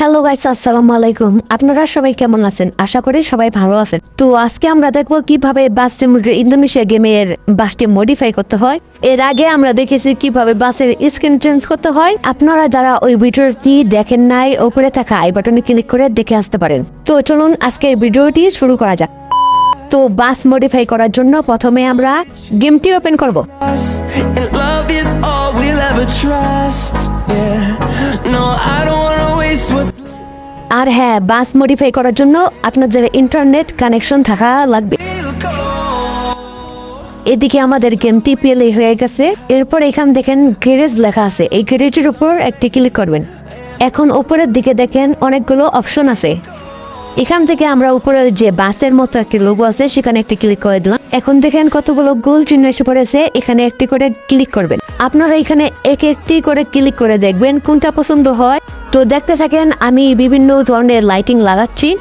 Hello guys আসসালামু আলাইকুম আপনারা সবাই কেমন আছেন? আশা করি সবাই ভালো আছেন। তো আজকে আমরা দেখব কীভাবে বাস সিমুলেটর ইন্দোনেশিয়া গেমের বাসটি মডিফাই করতে হয়। এর আগে আমরা দেখেছি কীভাবে বাসের স্ক্রিন চেঞ্জ করতে হয়। আপনারা যারা ওই ভিডিওটি দেখেন নাই ওপরে থাকা আই বাটনে ক্লিক করে দেখে আসতে পারেন। তো চলুন আজকের ভিডিওটি শুরু করা যাক। তো বাস মডিফাই করার জন্য প্রথমে আমরা গেমটি ওপেন করব. Yeah, আর হ্যাঁ বাস মডিফাই করার জন্য আপনাদের ইন্টারনেট কানেকশন থাকা লাগবে. এদিকে আমাদের গেমটি প্লে হয়ে গেছে। এরপর এখান দেখেন গ্যারেজ লেখা আছে। এই গ্যারেজের উপর একটি ক্লিক করবেন। এখন উপরের দিকে দেখেন অনেকগুলো অপশন আছে। এখান থেকে আমরা উপরে যে বাসের মতো একটি লোগো আছে সেখানে একটি ক্লিক করে দিলাম। এখন দেখেন কতগুলো গোল চিহ্ন এসে পড়েছে, এখানে একটি করে ক্লিক করবেন। আপনারা এখানে এক একটি করে ক্লিক করে দেখবেন কোনটা পছন্দ হয়। তো দেখতে থাকেন, আমি বিভিন্ন ধরনের লাইটিং লাগাচ্ছি।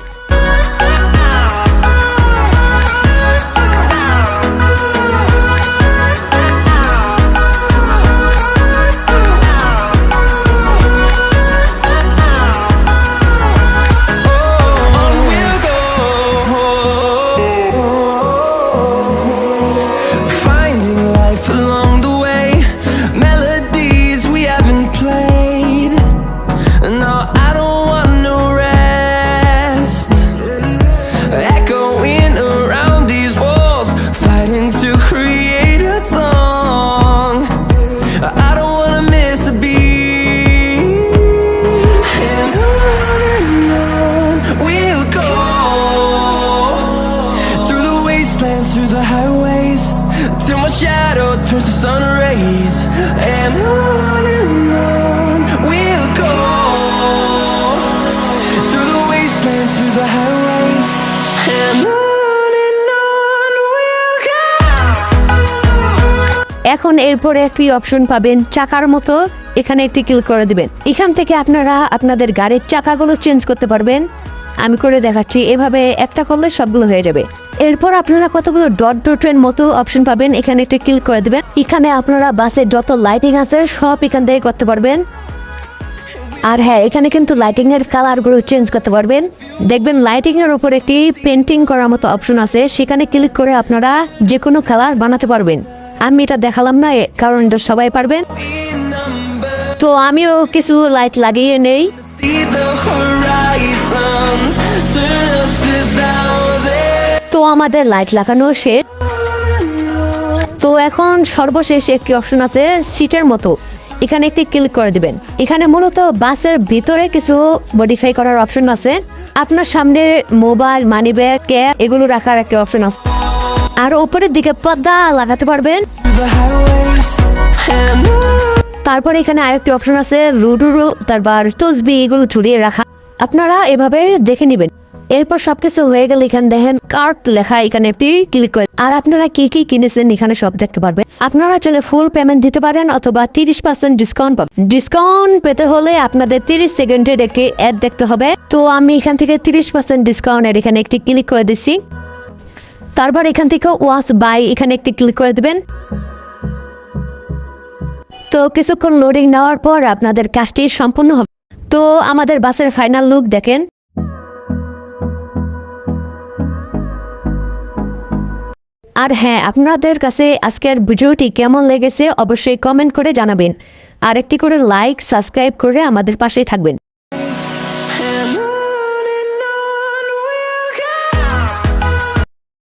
এখন এরপরে একটি অপশন পাবেন চাকার মতো। এখানে একটি ক্লিক করে দিবেন। এখান থেকে আপনারা আপনাদের গাড়ির চাকাগুলো চেঞ্জ করতে পারবেন। আমি করে দেখাচ্ছি। এভাবে একটা করলে সবগুলো হয়ে যাবে। এরপর আপনারা কতগুলো ডট ডটের মতো অপশন পাবেন, এখানে একটি ক্লিক করে দেবেন। এখানে আপনারা বাসের যত লাইটিং আছে, সব এখান থেকে করতে পারবেন। আর হ্যাঁ এখানে কিন্তু লাইটিং এর কালারগুলো চেঞ্জ করতে পারবেন। দেখবেন লাইটিং এর উপর একটি পেন্টিং করার মতো অপশন আছে, সেখানে ক্লিক করে আপনারা যে কোনো কালার বানাতে পারবেন। আমি এটা দেখালাম না কারণ এটা সবাই পারবেন। তো আমিও কিছু লাইট লাগিয়ে নেই। আমাদের লাইট লাগানো শেষ তো এখন সর্বশেষ একটি অপশন আছে সিটের মতো। এখানে একটি ক্লিক করে দিবেন। এখানে মূলত বাসের ভিতরে কিছু মডিফাই করার অপশন আছে। আপনার সামনে মোবাইল মানি ব্যাগ ক্যাব এগুলো রাখার একটা অপশন আছে। আর উপরের দিকে পর্দা লাগাতে পারবেন। তারপর এখানে আরেকটি অপশন আছে রুডুরু, তারপর তসবি, এগুলো ঝুলিয়ে রাখা। আপনারা এভাবে দেখে নেবেন। এরপর সবকিছু হয়ে গেলে এখানে দেখেন কার্ট লেখা এখানে একটি ক্লিক করে। আর আপনারা কি কি কিনেছেন এখানে সব দেখতে পারবেন। আপনারা চলে ফুল পেমেন্ট দিতে পারেন অথবা তিরিশ পার্সেন্ট ডিসকাউন্ট পাবেন। ডিসকাউন্ট পেতে হলে আপনাদের তিরিশ সেকেন্ডের একটি অ্যাড দেখতে হবে। তো আমি এখান থেকে তিরিশ পার্সেন্ট ডিসকাউন্টের এখানে একটি ক্লিক করে দিচ্ছি। তারপর এখান থেকে ওয়াশ বাই এখানে একটি ক্লিক করে দেবেন। তো কিছুক্ষণ লোডিং নেওয়ার পর আপনাদের কাজটি সম্পূর্ণ হবে। তো আমাদের বাসের ফাইনাল লুক দেখেন। আর হ্যাঁ আপনাদের কাছে আজকের ভিডিওটি কেমন লেগেছে অবশ্যই কমেন্ট করে জানাবেন। আর একটি করে লাইক সাবস্ক্রাইব করে আমাদের পাশেই থাকবেন।